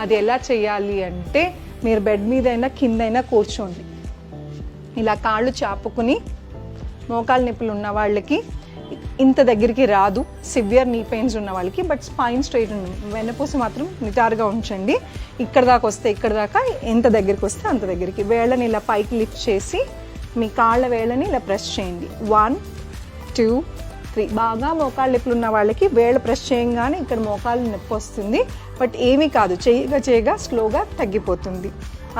అది ఎలా చేయాలి అంటే మీరు బెడ్ మీదైనా కిందైనా కూర్చోండి. ఇలా కాళ్ళు చాపుకుని మోకాలు నొప్పులు ఉన్న వాళ్ళకి ఇంత దగ్గరికి రాదు. సివియర్ నీ పెయిన్స్ ఉన్న వాళ్ళకి బట్ స్పైన్ స్ట్రైట్ వెన్నపూస మాత్రం నిటారుగా ఉంచండి. ఇక్కడ దాకా వస్తే ఇక్కడ దాకా ఎంత దగ్గరికి వస్తే అంత దగ్గరికి. వేళ్ళని ఇలా పైకి లిఫ్ట్ చేసి మీ కాళ్ళ వేళ్ళని ఇలా ప్రెస్ చేయండి. వన్ టూ త్రీ బాగా మోకాళ్ళ నొప్పులు ఉన్న వాళ్ళకి వేళ్ళ ప్రెస్ చేయంగానే ఇక్కడ మోకాలు నొప్పి వస్తుంది. బట్ ఏమీ కాదు. చేయగా చేయగా స్లోగా తగ్గిపోతుంది.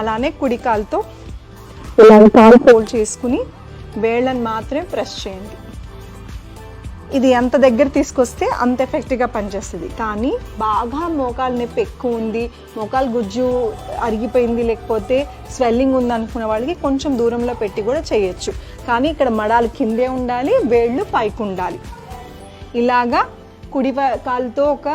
అలానే కుడి కాలుతో ఇలా కాలు ఫోల్డ్ చేసుకుని వేళ్ళని మాత్రమే ప్రెస్ చేయండి. ఇది ఎంత దగ్గర తీసుకొస్తే అంత ఎఫెక్ట్గా పనిచేస్తుంది. కానీ బాగా మోకాలు నొప్పి ఎక్కువ ఉంది మోకాలు గుజ్జు అరిగిపోయింది లేకపోతే స్వెల్లింగ్ ఉంది అనుకున్న వాళ్ళకి కొంచెం దూరంలో పెట్టి కూడా చేయొచ్చు. కానీ ఇక్కడ మడాలు కిందే ఉండాలి వేళ్ళు పైకి ఉండాలి. ఇలాగా కుడి కాలుతో ఒక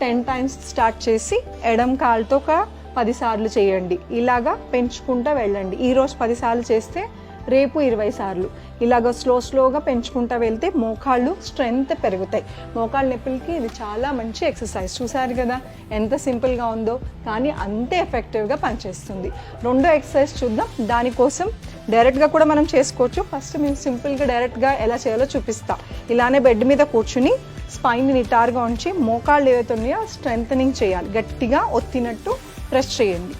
టెన్ టైమ్స్ స్టార్ట్ చేసి ఎడం కాలుతో ఒక పదిసార్లు చేయండి. ఇలాగా పెంచుకుంటూ వెళ్ళండి. ఈరోజు పదిసార్లు చేస్తే రేపు ఇరవై సార్లు. ఇలాగ స్లో స్లోగా పెంచుకుంటూ వెళ్తే మోకాళ్ళు స్ట్రెంగ్త్ పెరుగుతాయి. మోకాళ్ళ నొప్పులకి ఇది చాలా మంచి ఎక్సర్సైజ్. చూసారు కదా ఎంత సింపుల్గా ఉందో కానీ అంతే ఎఫెక్టివ్గా పనిచేస్తుంది. రెండో ఎక్సర్సైజ్ చూద్దాం. దానికోసం డైరెక్ట్గా కూడా మనం చేసుకోవచ్చు. ఫస్ట్ మేము సింపుల్గా డైరెక్ట్గా ఎలా చేయాలో చూపిస్తా. ఇలానే బెడ్ మీద కూర్చుని స్పైన్ నిటారుగా ఉంచి మోకాళ్ళు ఏవైతే ఉన్నాయో స్ట్రెంగ్ చేయాలి. గట్టిగా ఒత్తినట్టు ప్రెస్ చేయండి.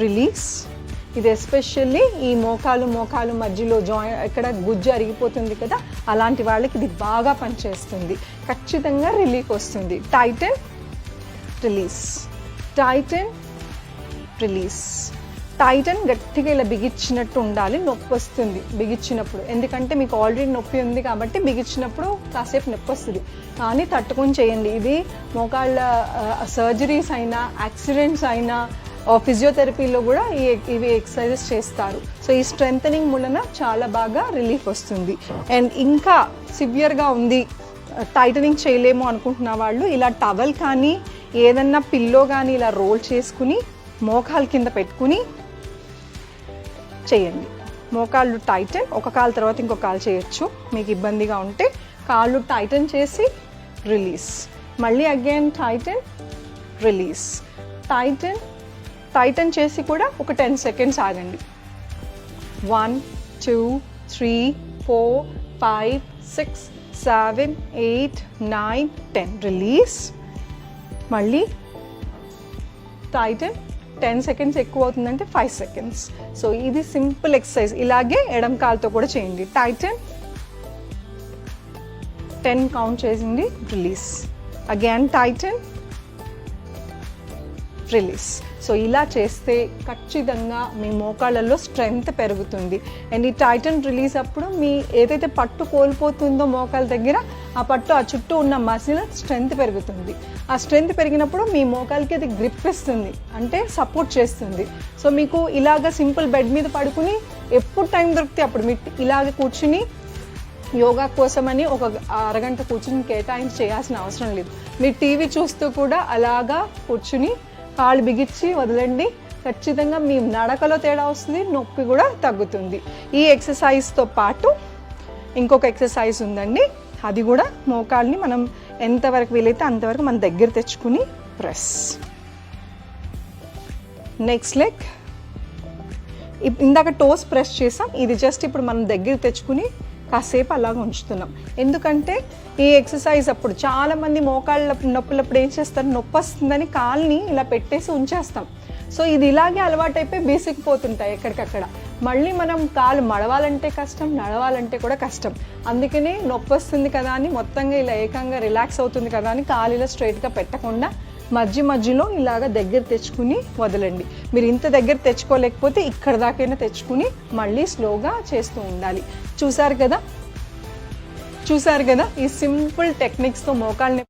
రిలీజ్ ఇది ఎస్పెషల్లీ ఈ మోకాలు మోకాలు మధ్యలో జాయిన్ ఇక్కడ గుజ్జు అరిగిపోతుంది కదా అలాంటి వాళ్ళకి ఇది బాగా పనిచేస్తుంది. ఖచ్చితంగా రిలీఫ్ వస్తుంది. Tighten release tighten release tighten గట్టిగా ఇలా బిగించినట్టు ఉండాలి నొప్పి వస్తుంది బిగించినప్పుడు. ఎందుకంటే మీకు ఆల్రెడీ నొప్పి ఉంది కాబట్టి బిగించినప్పుడు కాసేపు నొప్పి వస్తుంది. కానీ తట్టుకొని చేయండి. ఇది మోకాళ్ళ సర్జరీస్ అయినా యాక్సిడెంట్స్ అయినా ఫిజియోథెరపీలో కూడా ఈ ఇవి ఎక్సర్సైజెస్ చేస్తారు. సో ఈ స్ట్రెంథనింగ్ మూలన చాలా బాగా రిలీఫ్ వస్తుంది. అండ్ ఇంకా సివియర్గా ఉంది టైటనింగ్ చేయలేము అనుకుంటున్న వాళ్ళు ఇలా టవల్ కానీ ఏదన్నా పిల్లో కానీ ఇలా రోల్ చేసుకుని మోకాలు కింద పెట్టుకుని చేయండి. మోకాళ్ళు టైటన్ ఒక కాలు తర్వాత ఇంకో కాలు చేయొచ్చు. మీకు ఇబ్బందిగా ఉంటే కాళ్ళు టైటన్ చేసి రిలీజ్. మళ్ళీ again tighten release. Tighten tighten చేసి కూడా ఒక టెన్ సెకండ్స్ ఆగండి. One two three four five six seven eight nine ten release మళ్ళీ టైటన్ టెన్ సెకండ్స్ ఎక్కువ అవుతుందంటే ఫైవ్ సెకండ్స్ సో ఇది సింపుల్ ఎక్సర్సైజ్ ఇలాగే ఎడం కాలుతో కూడా చేయండి. టైటన్ టెన్ కౌంట్ చేసింది. Release again tighten release so ఇలా చేస్తే ఖచ్చితంగా మీ మోకాళ్ళల్లో స్ట్రెంగ్త్ పెరుగుతుంది. అండ్ ఈ టైటన్ రిలీజ్ అప్పుడు మీ ఏదైతే పట్టు కోల్పోతుందో మోకాళ్ళ దగ్గర ఆ పట్టు ఆ చుట్టూ ఉన్న మసిల్ స్ట్రెంగ్త్ పెరుగుతుంది. ఆ స్ట్రెంగ్త్ పెరిగినప్పుడు మీ మోకాలకి అది గ్రిప్ ఇస్తుంది. అంటే సపోర్ట్ చేస్తుంది. సో మీకు ఇలాగ సింపుల్ బెడ్ మీద పడుకుని ఎప్పుడు టైం దొరికితే అప్పుడు మీ ఇలాగ కూర్చుని యోగా కోసమని ఒక అరగంట కూర్చుని కేటాయించి చేయాల్సిన అవసరం లేదు. మీరు టీవీ చూస్తూ కూడా అలాగా కూర్చుని కాళ్ళు బిగించి వదలండి. ఖచ్చితంగా మీ నడకలో తేడా వస్తుంది నొప్పి కూడా తగ్గుతుంది. ఈ ఎక్సర్సైజ్తో పాటు ఇంకొక ఎక్సర్సైజ్ ఉందండి. అది కూడా మోకాల్ని మనం ఎంతవరకు వీలైతే అంతవరకు మన దగ్గర తెచ్చుకుని ప్రెస్ నెక్స్ట్ లెగ్ ఇప్- ఇందాక టోస్ ప్రెస్ చేసాం. ఇది జస్ట్ ఇప్పుడు మనం దగ్గర తెచ్చుకుని కాసేపు అలాగ ఉంచుతున్నాం. ఎందుకంటే ఈ ఎక్సర్సైజ్ అప్పుడు చాలా మంది మోకాళ్ళ నొప్పులప్పుడు ఏం చేస్తారు? నొప్పి వస్తుందని కాల్ని ఇలా పెట్టేసి ఉంచేస్తాం. సో ఇది ఇలాగే అలవాటైపోయి బీసికిపోతుంటాయి ఎక్కడికక్కడ. మళ్ళీ మనం కాలు మడవాలంటే కష్టం నడవాలంటే కూడా కష్టం. అందుకనే నొప్పి వస్తుంది కదా అని మొత్తంగా ఇలా ఏకంగా రిలాక్స్ అవుతుంది కదా అని కాలు ఇలా స్ట్రైట్గా పెట్టకుండా మధ్య మధ్యలో ఇలాగ దగ్గర తెచ్చుకుని వదలండి. మీరు ఇంత దగ్గర తెచ్చుకోలేకపోతే ఇక్కడ దాకైనా తెచ్చుకుని మళ్ళీ స్లోగా చేస్తూ ఉండాలి. చూసారు కదా? చూసారు కదా? ఈ సింపుల్ టెక్నిక్స్తో మోకాళ్ళని